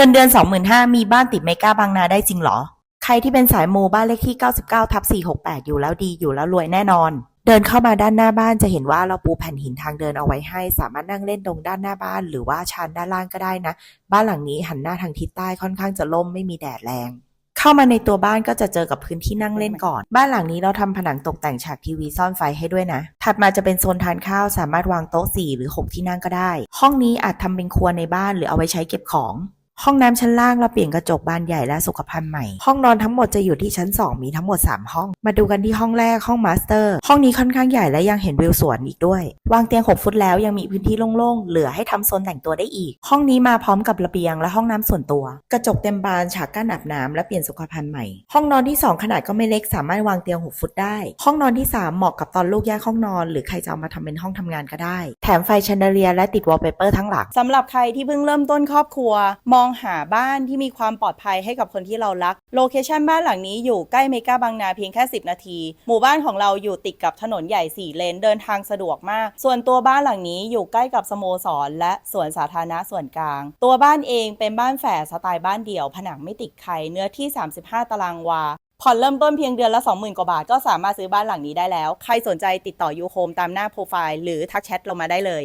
เงินเดือน25,000มีบ้านติดเมกาบางนาได้จริงเหรอ ใครที่เป็นสายมูบ้านเลขที่ 99ทับ468 อยู่แล้วดีอยู่แล้วรวยแน่นอน เดินเข้ามาด้านหน้าบ้านจะเห็นว่าเราปูแผ่นหินทางเดินเอาไว้ให้ สามารถนั่งเล่นตรงด้านหน้าบ้าน หรือว่าชานด้านล่างก็ได้นะ บ้านหลังนี้หันหน้าทางทิศใต้ค่อนข้างจะล่มไม่มีแดดแรงเข้ามาในตัวบ้านก็จะเจอกับพื้นที่นั่งเล่นก่อน บ้านหลังนี้เราทำผนังตกแต่งฉากทีวีซ่อนไฟให้ด้วยนะ ถัดมาจะเป็นโซนทานข้าวสามารถวางโต๊ะ4หรือ 6 ที่นั่งก็ได้ ห้องนี้อาจทำเป็นครัวในบ้านหรือเอาไว้ใช้เก็บของ ห้องน้ำชั้นล่างเราเปลี่ยนกระจกบานใหญ่และสุขภัณฑ์ใหม่ ห้องนอนทั้งหมดจะอยู่ที่ชั้น 2 มีทั้งหมด 3 ห้อง มาดูกันที่ห้องแรกห้องมาสเตอร์ ห้องนี้ค่อนข้างใหญ่และยังเห็นวิวสวนอีกด้วย วางเตียง 6 ฟุตแล้วยังมีพื้นที่โล่งๆ เหลือให้ทำโซนแต่งตัวได้อีก ห้องนี้มาพร้อมกับระเบียงและห้องน้ำส่วนตัว กระจกเต็มบานฉากกั้นอาบน้ำและเปลี่ยนสุขภัณฑ์ใหม่ ห้องนอนที่ 2 ขนาดก็ไม่เล็กสามารถวางเตียง 6 ฟุตได้ ห้องนอนที่ 3 เหมาะกับตอนลูกแยกห้องนอน หรือใครจะเอามาทำเป็นห้องทำงานก็ได้ แถมไฟแชนเดเลียและติดวอลเปเปอร์ทั้งหลังสำหรับใครที่เพิ่งเริ่มต้นครอบครัว มองหาบ้านที่มีความปลอดภัยให้กับคนที่เรารัก โลเคชันบ้านหลังนี้อยู่ใกล้เมกาบางนาเพียงแค่ 10 นาที หมู่บ้านของเราอยู่ติดกับถนนใหญ่ 4 เลนเดินทางสะดวกมาก ส่วนตัวบ้านหลังนี้อยู่ใกล้กับสโมสร และสวนสาธารณะส่วนกลาง ตัวบ้านเองเป็นบ้านแฝดสไตล์บ้านเดี่ยว ผนังไม่ติดใครเนื้อที่ 35 ตารางวาผ่อนเริ่มต้นเพียงเดือนละ 20,000 กว่าบาท ก็สามารถซื้อบ้านหลังนี้ได้แล้ว ใครสนใจติดต่อยูโฮมตามหน้าโปรไฟล์ หรือทักแชทลงมาได้เลย